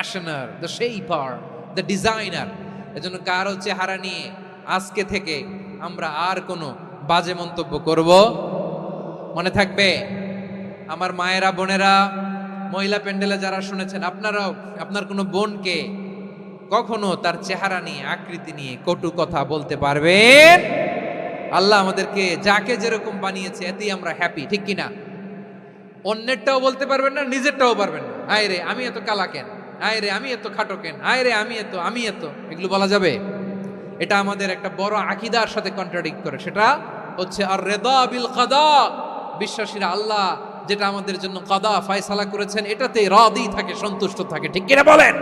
Fashioner the shaper the designer এজন্য কারও চেহারা নিয়ে আজকে থেকে আমরা আর কোনো বাজে মন্তব্য করব? মনে থাকবে? আমার মায়েরা, বোনেরা, মহিলা প্যান্ডেলে যারা শুনেছেন, আপনারাও, আপনার কোনো বোনকে কখনো তার চেহারা নিয়ে, আকৃতি নিয়ে কটু কথা বলতে পারবেন? আল্লাহ আমাদেরকে যাকে যেরকম বানিয়েছে, এতেই আমরা হ্যাপি ঠিক কিনা? অন্যেরটাও বলতে পারবেন না, নিজেরটাও পারবেন না। আয় রে, আমি এত কালা কেন? আয় রে, আমি এত খাটো কেন? আয় রে, আমি এত আমি এত। এগুলো বলা যাবে? এটা আমাদের একটা বড় আকিদার সাথে কন্ট্রাডিক্ট করে। সেটা হচ্ছে আর রেদা বিল কাদা বিশ্বাসীরা আল্লাহ যেটা আমাদের জন্য কাদা, ফায়সালা করেছেন এটাতে রাদি থাকে, সন্তুষ্ট থাকে। ঠিক কিনা বলেন?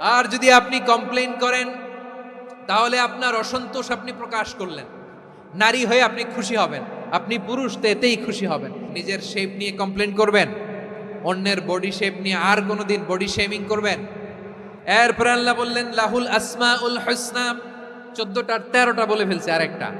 আর যদি আপনি কমপ্লেন করেন, তাহলে আপনার অসন্তোষ আপনি প্রকাশ করলেন। নারী হয়ে আপনি খুশি হবেন। আপনি পুরুষ, তো এতেই খুশি হবেন। নিজের শেপ নিয়ে কমপ্লেন করবেন। অন্যের বডি শেপ নিয়ে আর কোনোদিন বডি শেমিং করবেন। এরপর আল্লাহ বললেন, লাহুল আসমা উল হসনা। চোদ্দটার তেরোটা বলে ফেলছে আরেকটা।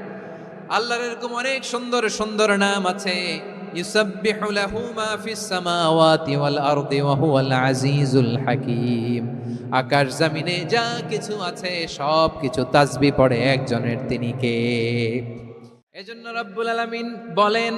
আল্লাহর এরকম অনেক সুন্দর সুন্দর নাম আছে। ইউসাব্বিহু লাহু মা ফিস সামাওয়াতি ওয়াল আরদি ওয়া হুয়াল আজিজুল হাকীম। আকাশ জমিনে যা কিছু আছে, সব কিছু তাসবিহ পড়ে একজনের তিনি কে? এজন্য রব্বুল আলামিন বলেন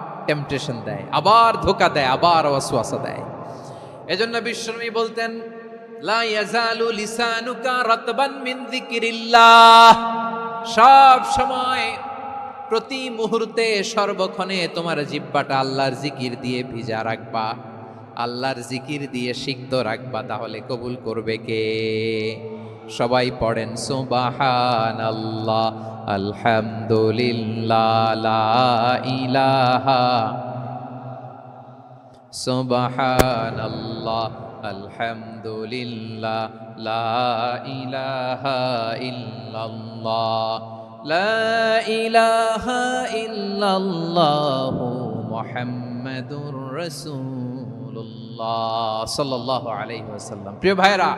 টেম্পটেশন দেয়, আবার ধোকা দেয়, আবার ওয়াসওয়াসা দেয়। এজন্য বিশ্বনবী বলতেন, লা ইয়াজালু সব সময় প্রতি মুহূর্তে সর্বক্ষণে তোমার জিব্বাটা আল্লাহর জিকির দিয়ে ভিজা রাখবা। আল্লাহর জিকির দিয়ে সিক্ত রাখবা, তাহলে কবুল করবে কে? সবাই পড়েন সুবাহান আল্লাহ আলহামদুলিল্লাহ ইলাহা সুবাহান আল্লাহ আলহামদুলিল্লাহ, লা ইলাহা ইল্লাল্লাহ, লা ইলাহা ইল্লাল্লাহ প্রিয় ভাইরা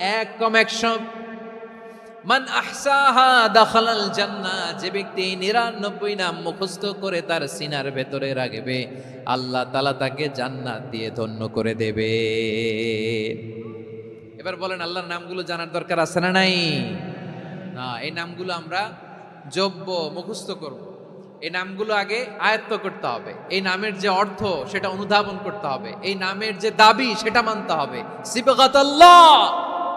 এক কম একশো মান আহসাহা দাখালাল জান্নাহ, যে ব্যক্তি নিরানব্বই নাম মুখস্থ করে তার সিনার ভেতরে রাখবে, আল্লাহ তালা তাকে জান্নাত দিয়ে ধন্য করে দেবে। এবার বলেন, আল্লাহর নামগুলো জানার দরকার আছে না নাই? না, এই নামগুলো আমরা যোগ্য মুখস্থ করব। এই নামগুলো আগে আয়ত্ত করতে হবে। এই নামের যে অর্থ, সেটা অনুধাবন করতে হবে। এই নামের যে দাবি, সেটা মানতে হবে। সিবগাতাল্লাহ!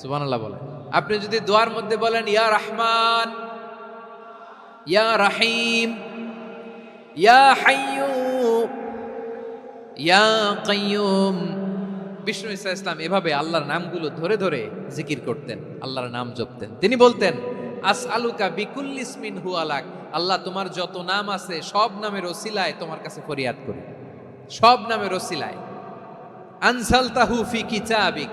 সুবান আল্লাহ বলেন আপনি যদি দোয়ার মধ্যে বলেন, ইয়া রহমান, ইয়া রাহিম, ইয়া হাইয়ু, ইয়া কাইয়ুম। বিষ্ণু ইসা ইসলাম এভাবে আল্লাহর নামগুলো ধরে ধরে জিকির করতেন, আল্লাহর নাম জপতেন। তিনি বলতেন আস আলুকা বিকুল ইসমিন হু আলাক আল্লাহ তোমার যত নাম আছে, সব নামের ওসিলায় তোমার কাছে ফরিয়াদ করি। সব নামের ওসিলায়। আনসাল তাহু ফি কিতাবিক।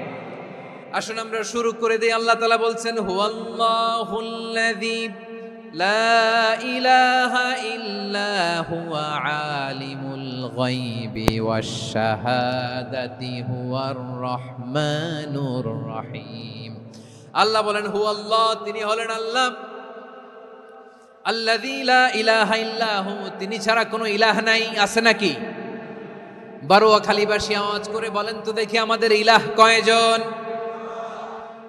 আসুন আমরা শুরু করে দিই। আল্লাহ তালা বলছেন লা রহিম। আল্লাহ বলেন হু আল্লাহ তিনি হলেন আল্লাহ। আল্লাহ লা তিনি ছাড়া কোনো ইলাহ নাই, আছে নাকি? বারোয়া খালিবাসী আওয়াজ করে বলেন, তো দেখি আমাদের ইলাহ কয়জন?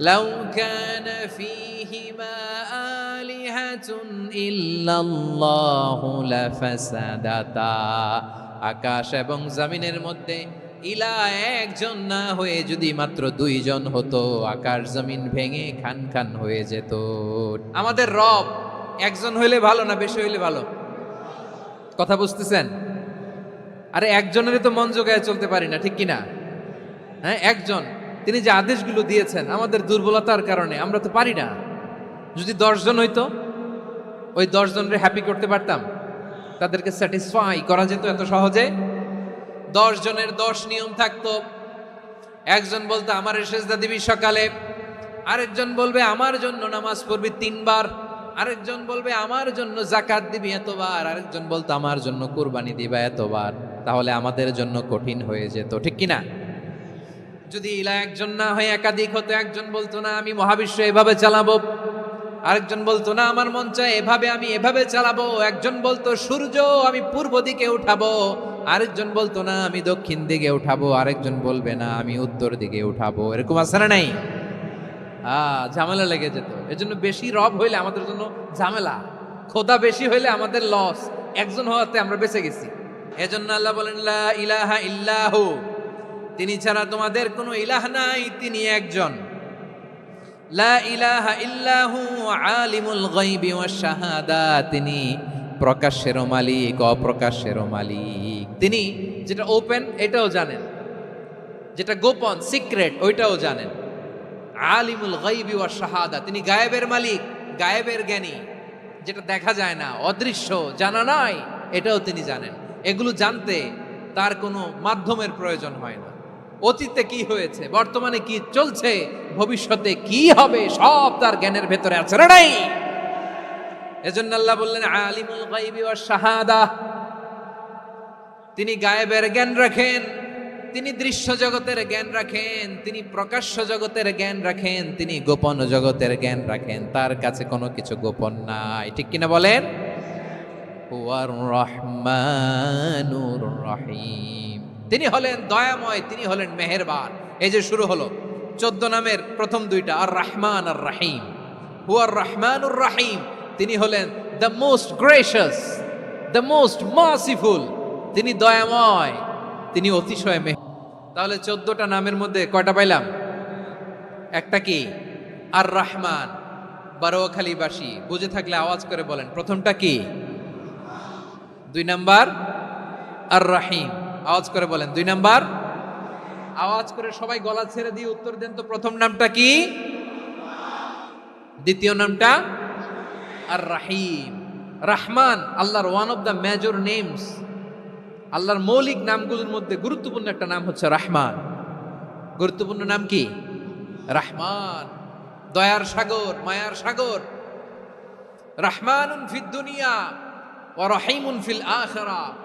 لو كان فيهما آلهة إلا الله لفسدتا আকাশ এবং জমিনের মধ্যে ইলা একজন না হয়ে যদি মাত্র দুইজন হতো আকাশ জমিন ভেঙে খান খান হয়ে যেত আমাদের রব একজন হইলে ভালো না বেশি হইলে ভালো কথা বুঝতেছেন আরে একজনেরই তো মন জোগায় চলতে পারি না ঠিক কিনা হ্যাঁ একজন তিনি যে আদেশগুলো দিয়েছেন আমাদের দুর্বলতার কারণে, আমরা তো পারি না। যদি দশজন হইতো, ওই দশজনরে হ্যাপি করতে পারতাম। তাদেরকে স্যাটিসফাই করা যেত এত সহজে। দশ জনের দশ নিয়ম থাকতো। একজন বলতো, আমার সেজদা দিবি সকালে। আরেকজন বলবে, আমার জন্য নামাজ পড়বি তিনবার। আরেকজন বলবে, আমার জন্য জাকাত দিবি এতবার। আরেকজন বলতো, আমার জন্য কোরবানি দিবা এতবার। তাহলে আমাদের জন্য কঠিন হয়ে যেত, ঠিক কিনা? যদি ইলা একজন না হয়ে একাধিক হতো, একজন বলতো, না, আমি মহাবিশ্ব এভাবে চালাবো। আরেকজন বলতো, না, আমার মন চায় এভাবে আমি এভাবে চালাবো। একজন বলতো, সূর্য, আমি পূর্ব দিকে উঠাবো। আরেকজন বলতো, না, আমি দক্ষিণ দিকে উঠাবো। আরেকজন বলবে, না, আমি উত্তর দিকে উঠাবো। এরকম আছে না নাই? ঝামেলা লেগে যেত। এজন্য বেশি রব হইলে আমাদের জন্য ঝামেলা। খোদা বেশি হইলে আমাদের লস একজন হওয়াতে আমরা বেঁচে গেছি। এজন্য আল্লাহ বলেন, লা ইলাহা ইল্লাহু। তিনি ছাড়া তোমাদের কোনো ইলাহ নাই, তিনি একজন। লা ইলাহা ইল্লাহু আলিমুল গায়বি ওয়াশ শাহাদা, তিনি প্রকাশ্যেরও মালিক অপ্রকাশ্যেরও মালিক। তিনি যেটা ওপেন এটাও জানেন। যেটা গোপন সিক্রেট ওইটাও জানেন। আলিমুল গাইবি ওয়া শাহাদা, তিনি গায়েবের মালিক, গায়েবের জ্ঞানী। যেটা দেখা যায় না, অদৃশ্য, জানা নাই, এটাও তিনি জানেন। এগুলো জানতে তার কোনো মাধ্যমের প্রয়োজন হয় না। অতীতে কি হয়েছে? বর্তমানে কি চলছে? ভবিষ্যতে কি হবে? সব তার জ্ঞানের ভেতরে আছে নাই? এজন্য আল্লাহ বললেন, আলিমুল গাইবি ওয়া শাহাদা। তিনি গায়েবের জ্ঞান রাখেন, তিনি দৃশ্য জগতের জ্ঞান রাখেন, তিনি প্রকাশ্য জগতের জ্ঞান রাখেন, তিনি গোপন জগতের জ্ঞান রাখেন। তার কাছে কোনো কিছু গোপন নাই। ঠিক কিনা বলেন? রহমানুর রহিম। তিনি হলেন দয়াময়, তিনি হলেন মেহেরবান। এই যে শুরু হলো। চোদ্দ নামের প্রথম দুইটা আর রহমান আর রাহিম হুয়ার রহমানুর রাহিম তিনি হলেন the most gracious the most merciful তিনি দয়াময়, তিনি অতিশয় মেহ তাহলে চোদ্দটা নামের মধ্যে কয়টা পাইলাম? একটা কি? আর রহমান বারোয়াখালীবাসী। বুঝে থাকলে আওয়াজ করে বলেন। প্রথমটা কি? দুই নাম্বার আর রাহিম আওয়াজ করে বলেন, দুই নাম্বার। আওয়াজ করে সবাই গলা ছেড়ে দিয়ে উত্তর দেন তো প্রথম নামটা কি? দ্বিতীয় নামটা? আর রাহিম রাহমান, আল্লাহর one of the major names আল্লাহর মৌলিক নামগুলোর মধ্যে গুরুত্বপূর্ণ একটা নাম হচ্ছে রাহমান। গুরুত্বপূর্ণ নাম কি? রাহমান। দয়ার সাগর, মায়ার সাগর। রাহমানুন ফিদ দুনিয়া ও রহিমুন ফিল আখরা।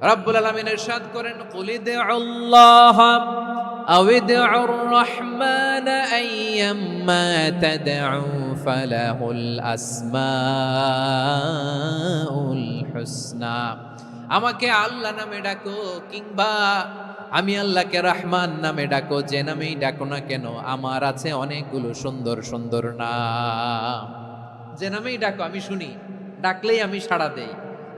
রাব্বুল আলামিন ইরশাদ করেন কুলিদ আল্লাহ আউদ রহমান আইয়াম্মা তাদউ ফালাহুল আসমাউল হুসনা। আমাকে আল্লাহ নামে ডাকো কিংবা আমি আল্লাহকে রহমান নামে ডাকো, যে নামেই ডাকো না কেন, আমার আছে অনেকগুলো সুন্দর সুন্দর নাম। যে নামেই ডাকো, আমি শুনি, ডাকলেই আমি সাড়া দেই।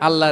আল্লাহ